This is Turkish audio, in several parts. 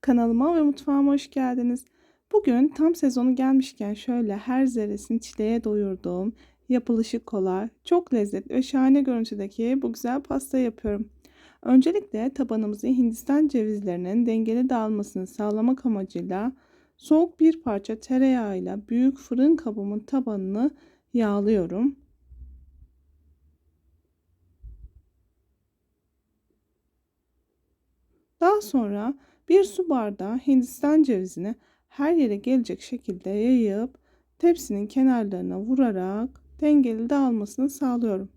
Kanalıma ve mutfağıma hoş geldiniz. Bugün tam sezonu gelmişken şöyle her zerresini çileğe doyurduğum, yapılışı kolay, çok lezzetli ve şahane görüntüdeki bu güzel pasta yapıyorum. Öncelikle tabanımızı Hindistan cevizlerinin dengeli dağılmasını sağlamak amacıyla soğuk bir parça tereyağıyla büyük fırın kabımın tabanını yağlıyorum. Daha sonra bir su bardağı Hindistan cevizini her yere gelecek şekilde yayıp tepsinin kenarlarına vurarak dengeli dağılmasını sağlıyorum.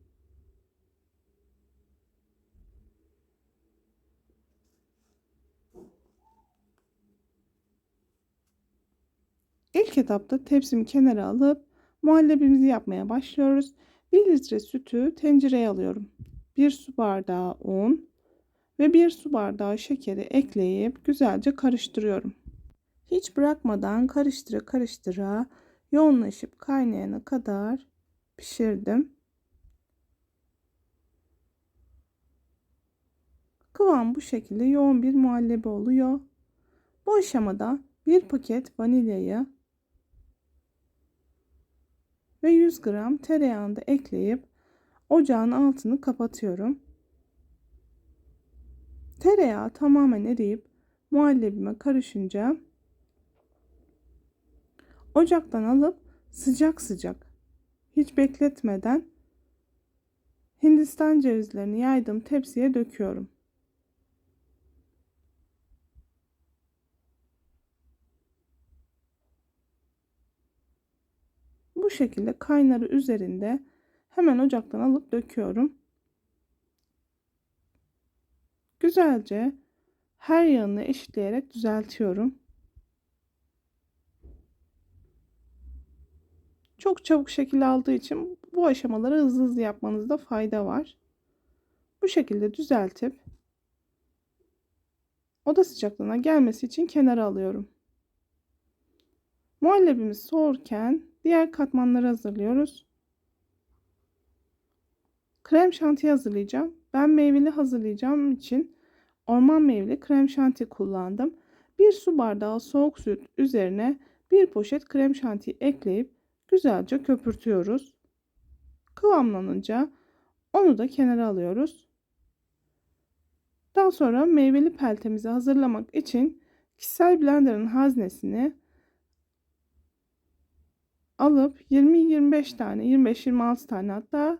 İlk etapta tepsimi kenara alıp muhallebimizi yapmaya başlıyoruz. 1 litre sütü tencereye alıyorum. 1 su bardağı un, ve bir su bardağı şekeri ekleyip güzelce karıştırıyorum. Hiç bırakmadan karıştıra karıştıra yoğunlaşıp kaynayana kadar pişirdim. Kıvam bu şekilde yoğun bir muhallebi oluyor. Bu aşamada bir paket vanilyayı ve 100 gram tereyağını da ekleyip ocağın altını kapatıyorum. Tereyağı tamamen eriyip muhallebime karışınca ocaktan alıp sıcak sıcak hiç bekletmeden Hindistan cevizlerini yaydığım tepsiye döküyorum. Bu şekilde kaynarı üzerinde hemen ocaktan alıp döküyorum. Güzelce her yanını eşitleyerek düzeltiyorum. Çok çabuk şekil aldığı için bu aşamaları hızlı hızlı yapmanızda fayda var. Bu şekilde düzeltip oda sıcaklığına gelmesi için kenara alıyorum. Muhallebimiz soğurken diğer katmanları hazırlıyoruz. Krem şanti hazırlayacağım. Ben meyveli hazırlayacağım için orman meyveli krem şanti kullandım. Bir su bardağı soğuk süt üzerine bir poşet krem şanti ekleyip güzelce köpürtüyoruz. Kıvamlanınca onu da kenara alıyoruz. Daha sonra meyveli peltemizi hazırlamak için kişisel blenderın haznesini alıp 20-25 tane 25-26 tane hatta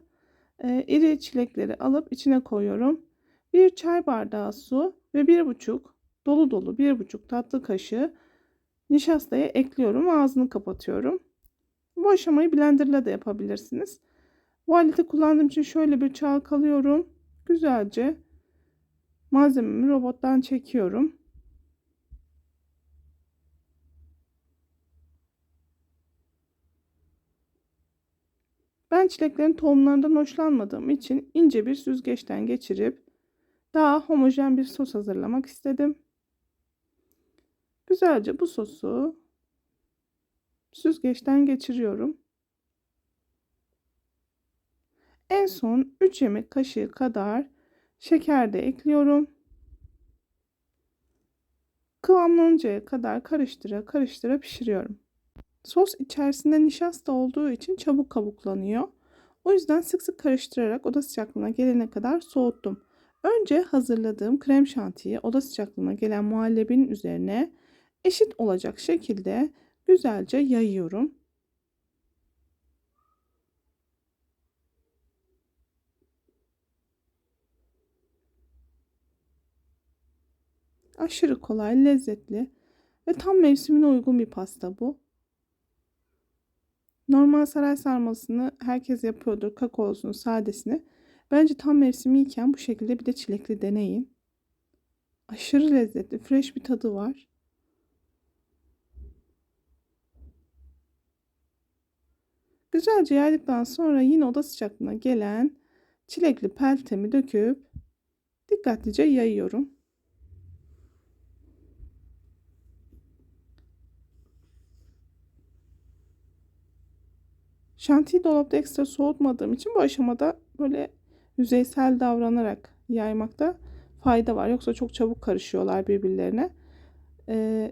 e, iri çilekleri alıp içine koyuyorum. Bir çay bardağı su ve bir buçuk dolu dolu bir buçuk tatlı kaşığı nişastayı ekliyorum. Ağzını kapatıyorum. Bu aşamayı blenderla da yapabilirsiniz. Bu aleti kullandığım için şöyle bir çalkalıyorum. Güzelce malzememi robottan çekiyorum. Ben çileklerin tohumlarından hoşlanmadığım için ince bir süzgeçten geçirip daha homojen bir sos hazırlamak istedim. Güzelce bu sosu süzgeçten geçiriyorum. En son 3 yemek kaşığı kadar şeker de ekliyorum. Kıvamlanıncaya kadar karıştıra karıştıra pişiriyorum. Sos içerisinde nişasta olduğu için çabuk kabuklanıyor. O yüzden sık sık karıştırarak oda sıcaklığına gelene kadar soğuttum. Önce hazırladığım krem şantiyi oda sıcaklığına gelen muhallebinin üzerine eşit olacak şekilde güzelce yayıyorum. Aşırı kolay, lezzetli ve tam mevsimine uygun bir pasta bu. Normal saray sarmasını herkes yapıyordur. Kakaosunu, sadesini. Bence tam mevsimiyken bu şekilde bir de çilekli deneyin. Aşırı lezzetli, fresh bir tadı var. Güzelce yaydıktan sonra yine oda sıcaklığına gelen çilekli peltemi döküp dikkatlice yayıyorum. Şantiyi dolapta ekstra soğutmadığım için bu aşamada böyle yüzeysel davranarak yaymakta fayda var. Yoksa çok çabuk karışıyorlar birbirlerine. Ee,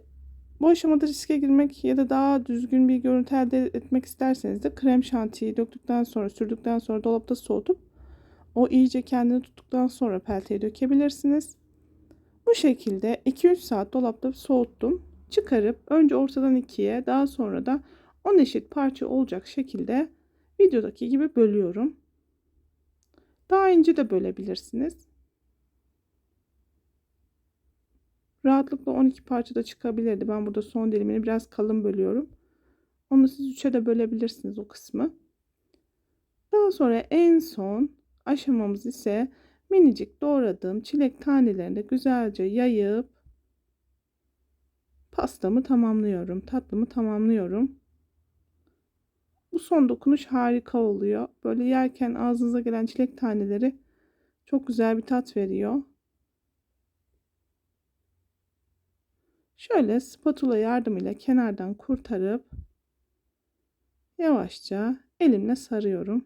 bu aşamada riske girmek ya da daha düzgün bir görüntü elde etmek isterseniz de krem şantiyi döktükten sonra sürdükten sonra dolapta soğutup o iyice kendini tuttuktan sonra pelteye dökebilirsiniz. Bu şekilde 2-3 saat dolapta soğuttum. Çıkarıp önce ortadan ikiye daha sonra da 10 eşit parça olacak şekilde videodaki gibi bölüyorum. Daha ince de bölebilirsiniz. Rahatlıkla 12 parçada çıkabilirdi. Ben burada son dilimini biraz kalın bölüyorum. Onu siz 3'e de bölebilirsiniz o kısmı. Daha sonra en son aşamamız ise minicik doğradığım çilek tanelerini güzelce yayıp pastamı tamamlıyorum. Tatlımı tamamlıyorum. Bu son dokunuş harika oluyor. Böyle yerken ağzınıza gelen çilek taneleri çok güzel bir tat veriyor. Şöyle spatula yardımıyla kenardan kurtarıp yavaşça elimle sarıyorum.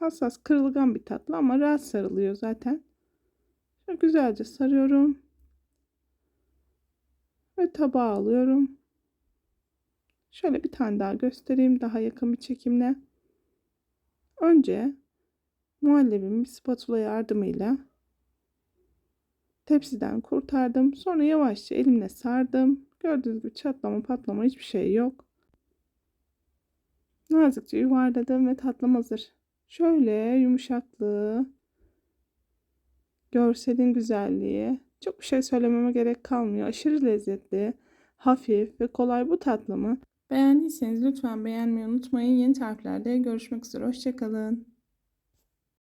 Hassas kırılgan bir tatlı ama rahat sarılıyor zaten. Şöyle güzelce sarıyorum. Ve tabağa alıyorum. Şöyle bir tane daha göstereyim daha yakın bir çekimle. Önce muhallebimi spatula yardımıyla tepsiden kurtardım. Sonra yavaşça elimle sardım. Gördüğünüz gibi çatlama patlama hiçbir şey yok. Nazikçe yuvarladım ve tatlım hazır. Şöyle yumuşaklığı, görselin güzelliği. Çok bir şey söylememe gerek kalmıyor. Aşırı lezzetli, hafif ve kolay bu tatlımı. Beğendiyseniz lütfen beğenmeyi unutmayın. Yeni tariflerde görüşmek üzere. Hoşçakalın.